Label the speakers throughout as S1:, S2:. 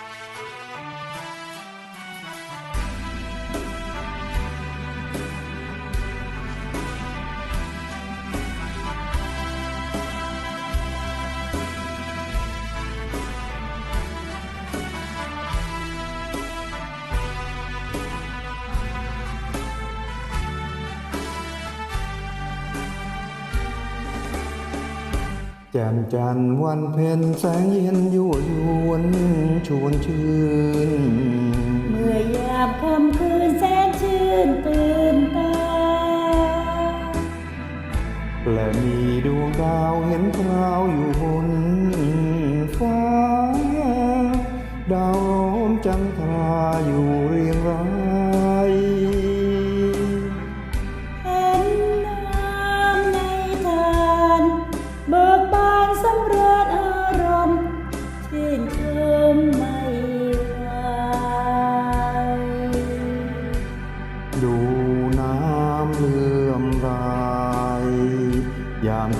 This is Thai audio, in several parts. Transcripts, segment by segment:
S1: Bye. แจ่มจันทร์วันเพ็ญแสงเย็นยั่วยวนชวนชื่น
S2: เมื่อยามค่ำคืนแสนชื่นตื่นตา
S1: และมีดวงดาวเห็นคราวอยู่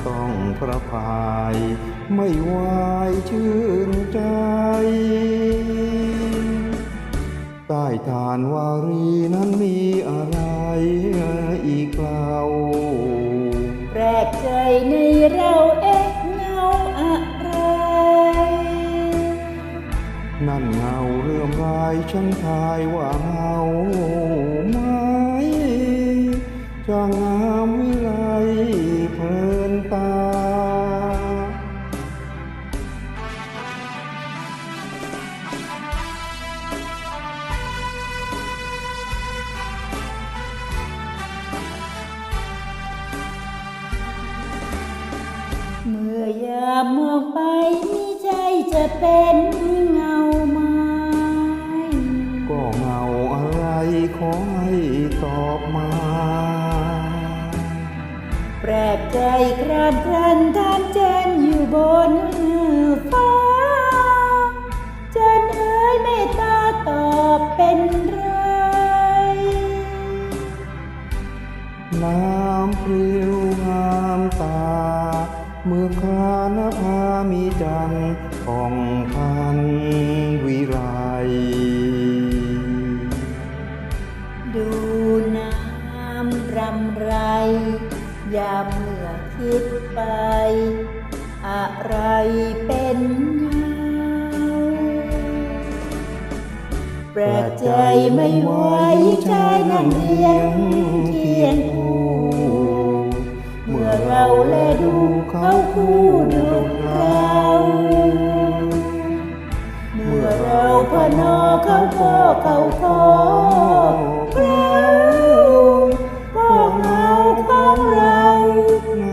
S1: ต้องพระพาย ไม่ไหวายชื่นใจ ใต้ฐานวารีนั้นมีอะไรอีกเล่า
S2: แปลกใจในเราเอ๊ะเงาอะไร
S1: นั่นเงาเรื่อมรายฉันทายว่าเงา
S2: อยามองไปมีใจจะเป็นเงาไม้
S1: ก็เงาอะไรขอให้ตอบมา
S2: แปลกใจครานครันทานเจนอยู่บนฟ้าเจนเอ๋ยเมตตาตอบเป็นไร
S1: น้ำเพ
S2: ริ้ำรำไร อย่าเมื่อคิดไป อะไรเป็นเงาแปลกใจไม่ไหวใจนั่งเรียงเคียงคู่เมื่อเราแลดูเขาคู่ดุดเราเมื่อเราพนอเขาก็เขาขอพระ with.